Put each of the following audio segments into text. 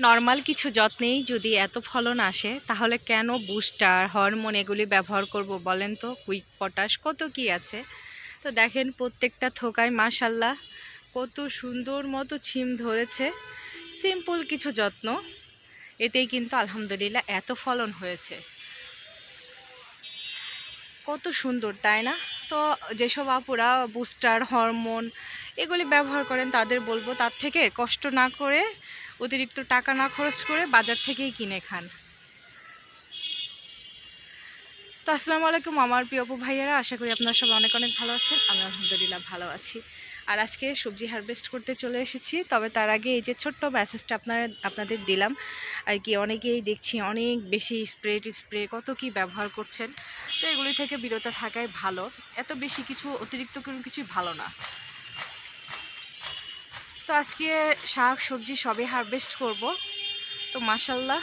Normal কিছু যত্নেই যদি এত ফলন আসে, তাহলে কেন বুস্টার হরমোন এগুলি ব্যবহার করব বলেন তো? কুইক পটাশ কত কি আছে? তো দেখেন প্রত্যেকটা থোকায় মাশাল্লাহ কত সুন্দর মতো ছিম ধরেছে। সিম্পল কিছু যত্ন, এতেই কিন্তু আলহামদুলিল্লাহ এত ফলন হয়েছে। কত সুন্দর, তাই না? তো যেসব আপুরা বুস্টার হরমোন এগুলি ব্যবহার করেন, তাদের বলব তার থেকে কষ্ট না করে অতিরিক্ত টাকা না খরচ করে বাজার থেকেই কিনে খান। তো আসসালামু আলাইকুম আমার প্রিয় অপু ভাইয়েরা, আশা করি আপনারা সবাই অনেক অনেক ভালো আছেন। আমি আলহামদুলিল্লাহ ভালো আছি। আর আজকে সবজি হারভেস্ট করতে চলে এসেছি, তবে তার আগে এই যে ছোট্ট মেসেজটা আপনারা, আপনাদের দিলাম। আর কি অনেকেই দেখছি অনেক বেশি স্প্রে স্প্রে কত কি ব্যবহার করছেন। তো এগুলি থেকে বিরত থাকাই ভালো। এত বেশি কিছু অতিরিক্ত কোনো কিছুই ভালো না। তো আজকে শাক, সবজি সবই হারভেস্ট করব। তো মাসাল্লাহ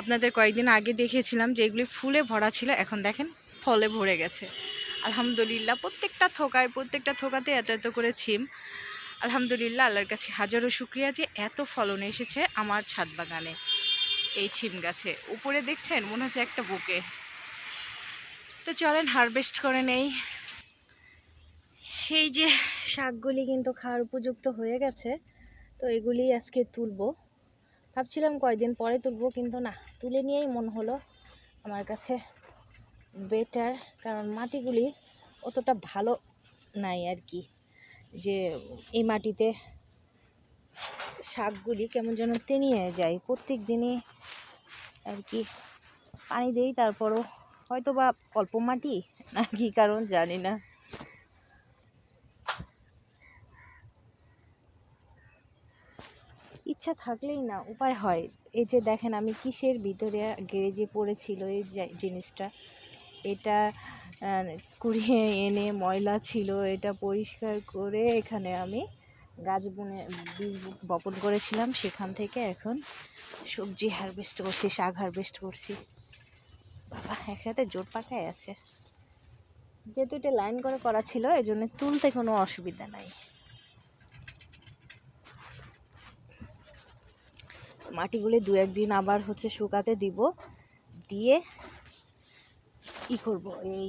আপনাদের কয়েকদিন আগে দেখেছিলাম যে এগুলি ফুলে ভরা ছিল, এখন দেখেন ফলে ভরে গেছে। আলহামদুলিল্লাহ, প্রত্যেকটা থোকায়, প্রত্যেকটা থোকাতে এত এত করে ছিম। আলহামদুলিল্লাহ, আল্লাহর কাছে হাজারো শুক্রিয়া যে এত ফলন এসেছে আমার ছাদ বাগানে। এই ছিম গাছে, উপরে দেখছেন মনে হচ্ছে একটা বুকে। তো চলেন হারভেস্ট করে নেই। এই যে শাকগুলি কিন্তু খাওয়ার উপযুক্ত হয়ে গেছে, তো এগুলি আজকে তুলবো। ভাবছিলাম কয়দিন পরে তুলবো, কিন্তু না, তুলে নিয়েই মন হলো। আমার কাছে বেটার কারণ মাটিগুলি অতটা ভালো নাই আর কি। যে এই মাটিতে শাকগুলি কেমন যেন তেনিয়ে যায়। প্রত্যেক দিনই আর কি পানি দেই, তারপরও হয়তো বা অল্প মাটি না কি কারণ জানি না। ইচ্ছা থাকলেই না উপায় হয়। এই যে দেখেন আমি কিসের ভিতরে গ্যারেজে পড়েছিল এই জিনিসটা। এটা কুড়িয়ে এনে ময়লা ছিল, এটা পরিষ্কার করে এখানে আমি গাছ বুনে, বীজ বপন করেছিলাম। সেখান থেকে এখন সবজি হারভেস্ট করছি, শাক হারভেস্ট করছি। বাবা, একসাথে জোর পাকায় আছে। যেহেতু এটা লাইন করে করা ছিল এই জন্য তুলতে কোনো অসুবিধা নাই। মাটিগুলি দু একদিন আবার হচ্ছে শুকাতে দিব, দিয়ে ই করব, এই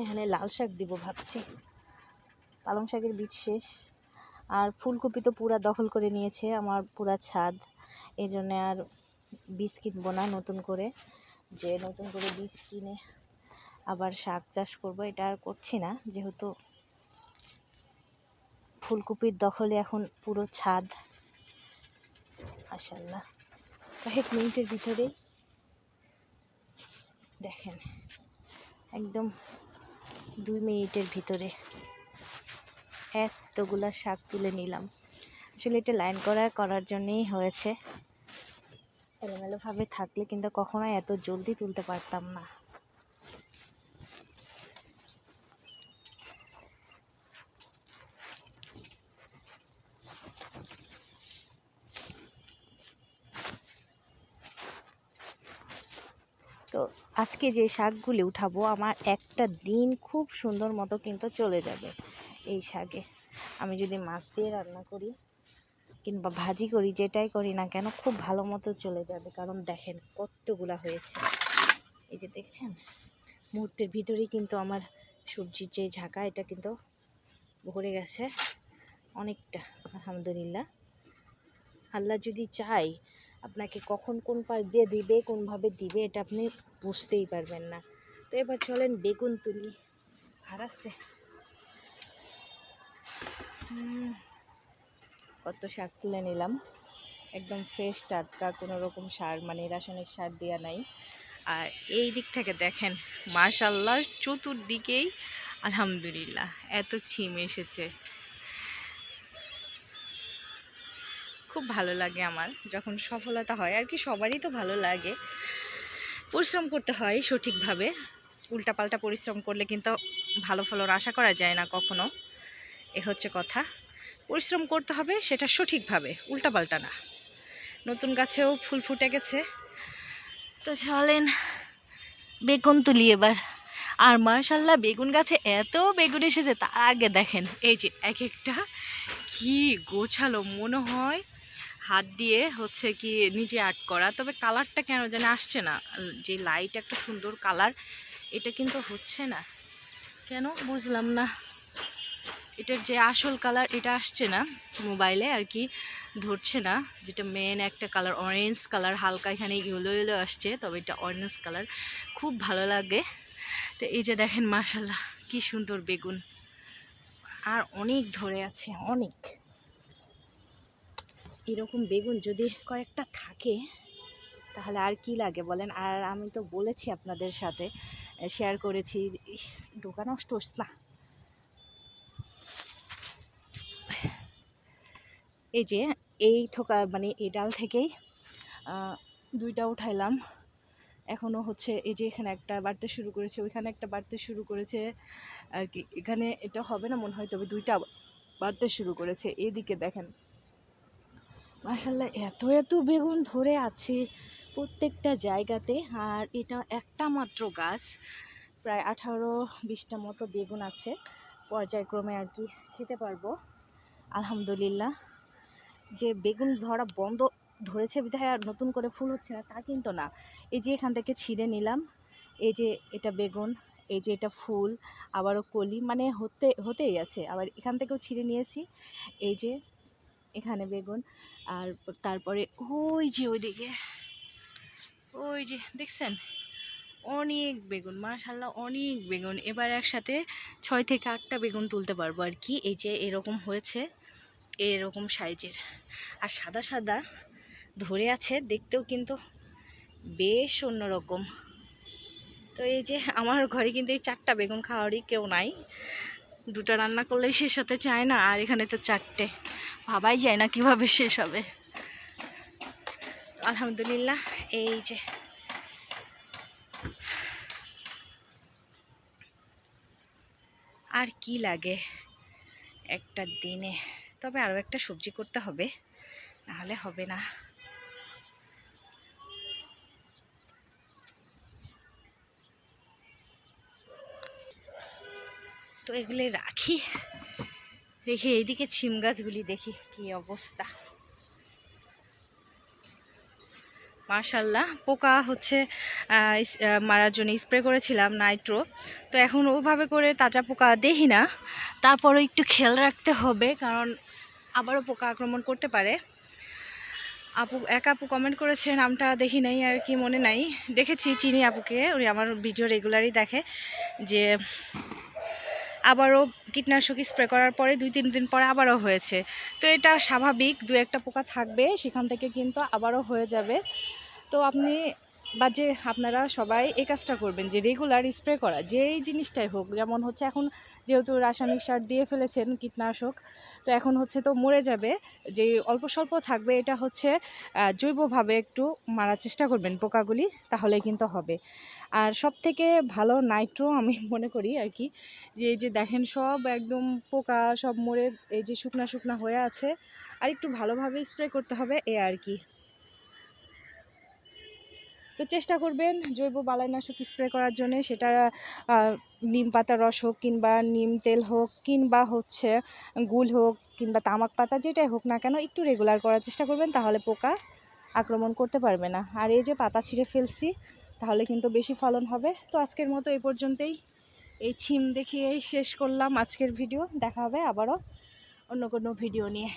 এখানে লাল শাক দিব ভাবছি। পালং শাকের বীজ শেষ। আর ফুলকপি তো পুরা দখল করে নিয়েছে, আমার পুরা ছাদ। এই জন্যে আর বীজ কিনবো না নতুন করে, যে নতুন করে বীজ কিনে আবার শাক চাষ করব, এটা আর করছি না। যেহেতু ফুলকপির দখলে এখন পুরো ছাদ। মাশাল্লাহ কয়েক মিনিটের ভিতরেই দেখেন, একদম দুই মিনিটের ভিতরে এতগুলা শাক তুলে নিলাম। আসলে এটা লাইন করা, করার জন্যেই হয়েছে। এলোমেলোভাবে থাকলে কিন্তু কখনোই এত জলদি তুলতে পারতাম না। তো আজকে যে শাকগুলি উঠাবো, আমার একটা দিন খুব সুন্দর মতো কিন্তু চলে যাবে এই শাকে। আমি যদি মাছ দিয়ে রান্না করি কিংবা ভাজি করি, যেটাই করি না কেন, খুব ভালো মতো চলে যাবে। কারণ দেখেন কতগুলা হয়েছে। এই যে দেখছেন? মুহূর্তের ভিতরেই কিন্তু আমার সবজির যে ঝাঁকা, এটা কিন্তু ভরে গেছে অনেকটা, আলহামদুলিল্লাহ। আল্লাহ যদি চাই আপনাকে কখন কোন পাশ দিয়ে দিবে, কোনভাবে দিবে, এটা আপনি বুঝতেই পারবেন না। তো এবার চলেন বেগুন তুলি। হারাচ্ছে কত শাক তুলে নিলাম। একদম ফ্রেশ টাটকা কোনো রকম সার মানে রাসায়নিক সার দেওয়া নাই। আর এই দিক থেকে দেখেন মাশাল্লাহ চতুর্দিকেই আলহামদুলিল্লাহ, এত ছিম এসেছে। খুব ভালো লাগে আমার। যখন সফলতা হয়, আর কি সবারই তো ভালো লাগে। পরিশ্রম করতে হয় সঠিকভাবে। উল্টাপাল্টা পরিশ্রম করলে কিন্তু ভালো ফলন আশা করা যায় না কখনো। এ হচ্ছে কথা। পরিশ্রম করতে হবে সেটা সঠিকভাবে, উল্টাপাল্টা না। নতুন গাছেও ফুল ফুটে গেছে। তো চলেন, বেগুন তুলি এবার। আর মাশাল্লাহ, বেগুন গাছে এত বেগুন এসেছে, তার আগে দেখেন। এই যে এক একটা কি গোছালো, মনে হয় হাত দিয়ে হচ্ছে কি নিজে আর্ট করা। তবে কালারটা কেন জানি আসছে না। যে লাইট একটা সুন্দর কালার এটা কিন্তু হচ্ছে না। কেন? বুঝলাম না। এটার যে আসল কালার এটা আসছে না। মোবাইলে আর কি ধরছে না। যেটা মেন একটা কালার অরেঞ্জ কালার হালকা এখানে ইয়েলো ইয়েলো আসছে। তবে এটা অরেঞ্জ কালার খুব ভালো লাগে। তো এই যে দেখেন মাশাল্লাহ কি সুন্দর বেগুন। আর অনেক ধরে আছে, অনেক। এরকম বেগুন যদি কয়েকটা থাকে, তাহলে আর কি লাগে বলেন? আর আমি তো বলেছি আপনাদের সাথে শেয়ার করেছি। ডোকা নষ্ট না। এই যে, এই থোকা মানে এই ডাল থেকেই দুইটা উঠাইলাম। এখনও হচ্ছে এই যে এখানে একটা বাড়তে শুরু করেছে, ওইখানে একটা বাড়তে শুরু করেছে। আর কি, এখানে এটা হবে না মনে হয়, তবে দুইটা বাড়তে শুরু করেছে। এদিকে দেখেন মাসাল্লাহ এত এত বেগুন ধরে আছে প্রত্যেকটা জায়গাতে। আর এটা একটা মাত্র গাছ, প্রায় আঠারো বিশটা মতো বেগুন আছে। পর্যায়ক্রমে আর কি খেতে পারব। আলহামদুলিল্লাহ। যে বেগুন ধরা বন্ধ ধরেছে বিধায় আর নতুন করে ফুল হচ্ছে না, তা কিন্তু না। এই যে এখান থেকে ছিঁড়ে নিলাম। এই যে এটা বেগুন, এই যে এটা ফুল, আবারও কলি মানে হতে, হতেই আছে। আবার এখান থেকেও ছিঁড়ে নিয়েছি। এই যে এখানে বেগুন আর তারপরে ওই যে ওইদিকে, ওই যে দেখছেন? অনেক বেগুন মাশাল্লাহ অনেক বেগুন। এবার একসাথে ছয় থেকে আটটা বেগুন তুলতে পারব আর কি। এই যে এরকম হয়েছে, এরকম সাইজের। আর সাদা সাদা ধরে আছে, দেখতেও কিন্তু বেশ অন্যরকম। তো এই যে আমার ঘরে কিন্তু এই চারটা বেগুন খাওয়ারই কেউ নাই। দুটো রান্না করলেই শেষ হতে চায় না, আর এখানে তো চারটে। ভাবাই যায় না কীভাবে শেষ হবে। আলহামদুলিল্লাহ, এই যে। আর কি লাগে একটা দিনে? তবে আরও একটা সবজি করতে হবে, নাহলে হবে না। তো এগুলো রাখি। রেখে এইদিকে ছিম গাছগুলি দেখি কি অবস্থা। মার্শাল্লাহ পোকা হচ্ছে মারার জন্য স্প্রে করেছিলাম নাইট্রো। তো এখন ওভাবে করে তাজা পোকা দেখি না। তারপরও একটু খেয়াল রাখতে হবে, কারণ আবারও পোকা আক্রমণ করতে পারে। আপু, এক আপু কমেন্ট করেছে, নামটা দেখি নাই আর কি মনে নাই। দেখেছি, চিনি আপুকে, উনি আমার ভিডিও রেগুলারই দেখে যে আবারও কীটনাশক স্প্রে করার পরে দুই, তিন দিন পরে আবারও হয়েছে। তো এটা স্বাভাবিক, দু একটা পোকা থাকবে, সেখান থেকে কিন্তু আবারও হয়ে যাবে। তো আপনি বা যে আপনারা সবাই এই কাজটা করবেন, যে রেগুলার স্প্রে করা, যেই জিনিসটাই হোক, যেমন হচ্ছে এখন যেহেতু রাসায়নিক সার দিয়ে ফেলেছেন কীটনাশক, তো এখন হচ্ছে তো মরে যাবে, যে অল্প স্বল্প থাকবে, এটা হচ্ছে জৈবভাবে একটু মারার চেষ্টা করবেন পোকাগুলি তাহলে কিন্তু হবে। আর সব থেকে ভালো নাইট্রো আমি মনে করি আর কি, যে এই যে দেখেন সব একদম পোকা, সব মরে এই যে শুকনা শুকনা হয়ে আছে, আর একটু ভালোভাবে স্প্রে করতে হবে এ আর কি। তো চেষ্টা করবেন জৈব বালাইনাশক স্প্রে করার জন্য, সেটা নিম পাতার রস হোক কিংবা নিম তেল হোক কিংবা হচ্ছে গুল হোক কিংবা তামাক পাতা যেটাই হোক না কেন, একটু রেগুলার করার চেষ্টা করবেন, তাহলে পোকা আক্রমণ করতে পারবে না। আর এই যে পাতা ছিঁড়ে ফেলছি তাহলে কিন্তু বেশি ফলন হবে। তো আজকের মতো এই পর্যন্তই। এই ছিম দেখিয়েই শেষ করলাম আজকের ভিডিও। দেখা হবে আবারও অন্য কোনো ভিডিও নিয়ে।